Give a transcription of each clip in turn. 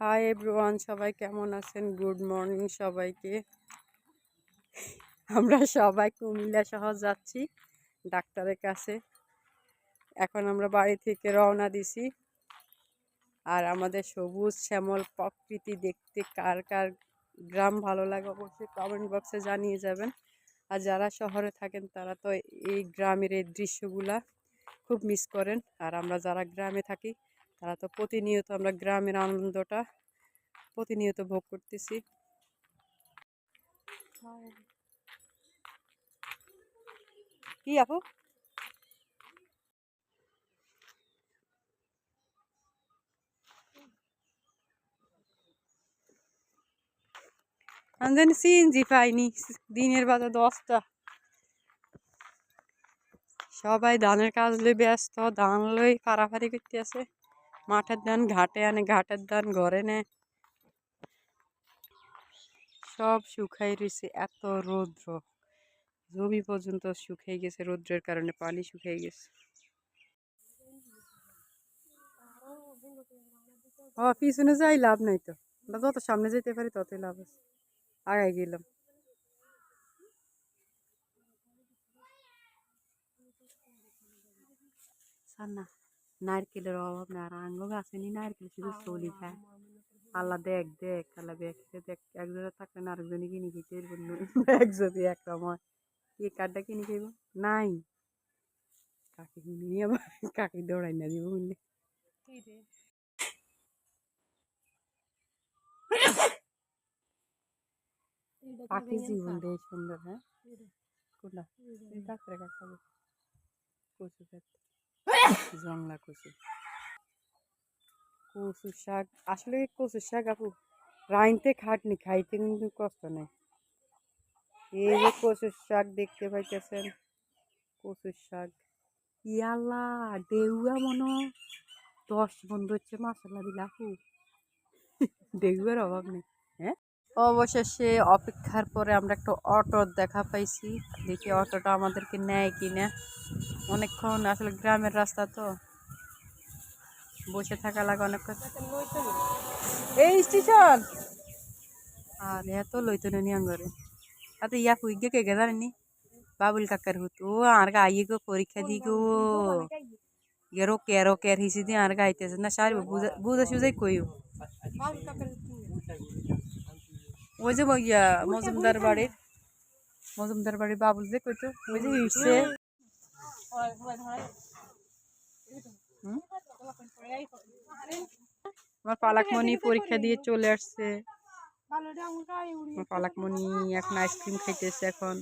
Hi everyone সবাই কেমন আছেন? গুড মর্নিং সবাইকে। আমরা সবাই কুমিল্লা শহর যাচ্ছি ডাক্তারের কাছে। এখন আমরা বাড়ি থেকে রওনা দিছি। আর আমাদের সবুজ শ্যামল প্রকৃতি দেখতে কার কার গ্রাম ভালো লাগে অবশ্যই কমেন্ট বক্সে জানিয়ে যাবেন। আর যারা শহরে থাকেন, তারা তো এই গ্রামের এই দৃশ্যগুলা খুব মিস করেন। আর আমরা যারা গ্রামে থাকি তারা তো প্রতিনিয়ত আমরা গ্রামের আনন্দটা প্রতিনিয়ত ভোগ করতেছি। কি আপু? সিএনজি পাইনি, দিনের বাজে দশটা। সবাই ধানের কাজ লই ব্যস্ত, ধান লই ফাড়াফাড়ি করতে আছে মাঠের ধান ঘাটে আনে, ঘাটের ধান ঘরে নে। সব শুকাই রয়েছে এত রৌদ্র। জমি পর্যন্ত শুকিয়ে গেছে, রৌদ্রের কারণে পানি শুকিয়ে গেছে। ও, পিছনে যাই লাভ নাই তো। যত সামনে যেতে পারি ততই লাভ আছে। আগাই গেলাম। না নারকেলের অভাব না আর আঙ্গ গাছেনি নারকেল শুধু চলি খায়। আল্লাহ দেখ দেখ আল্লাহ দেখ দেখ একজনে থাকলে না আরেকজনে কিনে খেতে এক যদি এক রময় এই কার্ডটা কিনে খাইব? নাই। কাকি নিয়ে আবার কাকি দৌড়াই না দিব বললে? পাখি জীবন দেয় সুন্দর হ্যাঁ? কোনটা ডাক্তার কাকাবে কচু খাত জংলা কচু কচু শাক, আসলে কচু শাক আপু, রাইনতে খাটনি, খাইতে কিন্তু কষ্ট নেই। এই যে কচুর শাক দেখতে পাইতেছেন, কচুর শাক। ইয়াল্লা ডেউয়া মনে দশ বন্ধ হচ্ছে মাসাল্লা দিলে আপু। ডেউয়ার অভাব নেই হ্যাঁ? অবশেষে অপেক্ষার পরে আমরা একটা অটো দেখা পাইছি। দেখি অটোটা আমাদেরকে নেয় কি না অনেকক্ষণ আসলে গ্রামের রাস্তা তো। বসে থাকা লাগে অনেক এই স্টেশন? আর এত লইতো নি আঙ্গরে এত ইয়া ফুই গে কে গে জানি বাবুল কাকার হতো ও আর গা আইয়ে গো পরীক্ষা দি গো। গেরো কেরো কের হিসি দি আর গা আইতেছে। না সারি বুঝা বুঝা সুজাই কইও। ওই যে ইয়া মজুমদার বাড়ির মজুমদার বাড়ির বাবুল যে কইতো ওই যে হিসছে হুম? আমার পালাকমণি পরীক্ষা দিয়ে চলে আসছে। পালাকমণি এখন আইসক্রিম খাইতেছে এখন।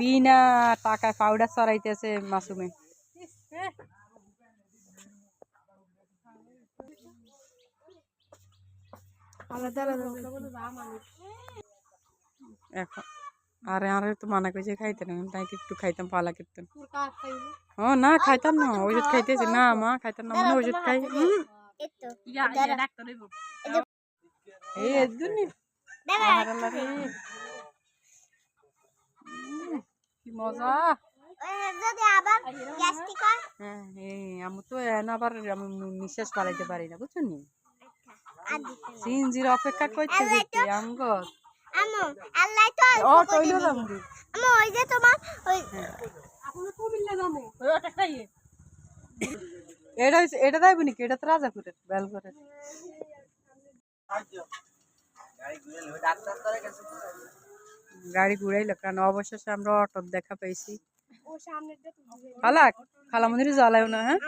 বিনা টাকা পাউডার চড়াইতেছে মাসুমে। এখন আরে আরে তো মানা করছে খাইতে না তাই একটু খাইতাম পালা করতাম ও না খাইতাম না ওষুধ খাইতেছি। না মা খাইতাম না মানে ওষুধ খাই। এই কি মজা। যদি আবার গ্যাস্ট্রিক হয়? হ্যাঁ এই আমি তো এখন আবার আমি নিঃশ্বাস পালাইতে পারি না বুঝছ নি? হবে। সিনজির অপেক্ষা করতে আল্লাহ তো ও অল্প করে তৈল দিবি। রামদি আম্মু ওই যে তোমার ওই এটা এটা দাইব নাকি? এটা তো রাজাপুরের বেলঘরের গাড়ি ঘুরাইলো কারণ অবশেষে আমরা অটোর দেখা পাইছি। পালাক খালা মন্দিরে জ্বালায় না হ্যাঁ?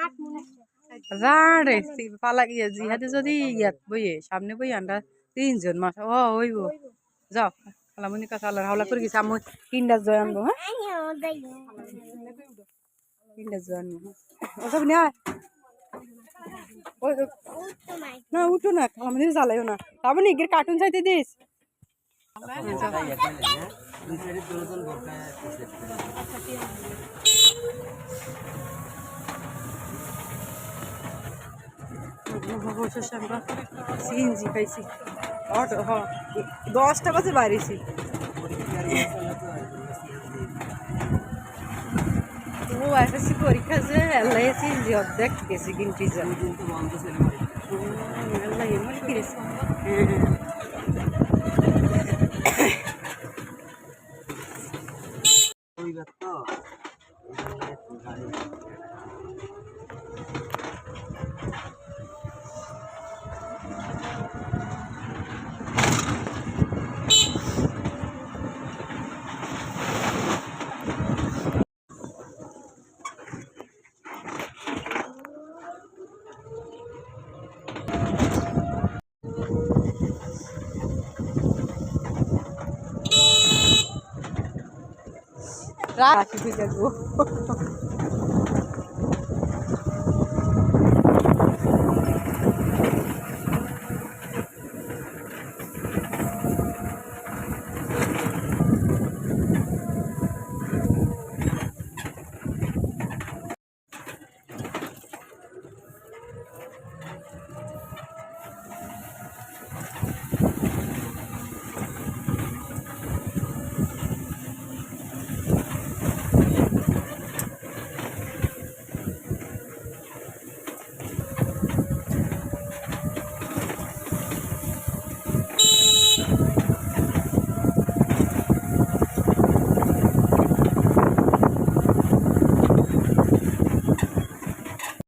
পালাক ইয়ে জিহাদে যদি ইয়াত বইয়ে সামনে বই আমরা তিনজন মাস ও হইব। যাও। খালা মন্দির কাছে আল্লাহ হাওলা করে গেছে আমি তিনটা জয় আনব হ্যাঁ। তিনটা জয় আনব হ্যাঁ ওসব ও না উঠো না খালা মন্দিরে জ্বালাইও না তারপর নিগের কার্টুন চাইতে দিস আমরা সিএনজি পাইছি অটো হ দশটা বাজে বাড়িছি। ও, এসএসসি পরীক্ষা যে এলআইসি অর্ধেক গেছি কিন্তু কিন্তু বন্ধ ছিল বাড়ি। রাখবি দেখব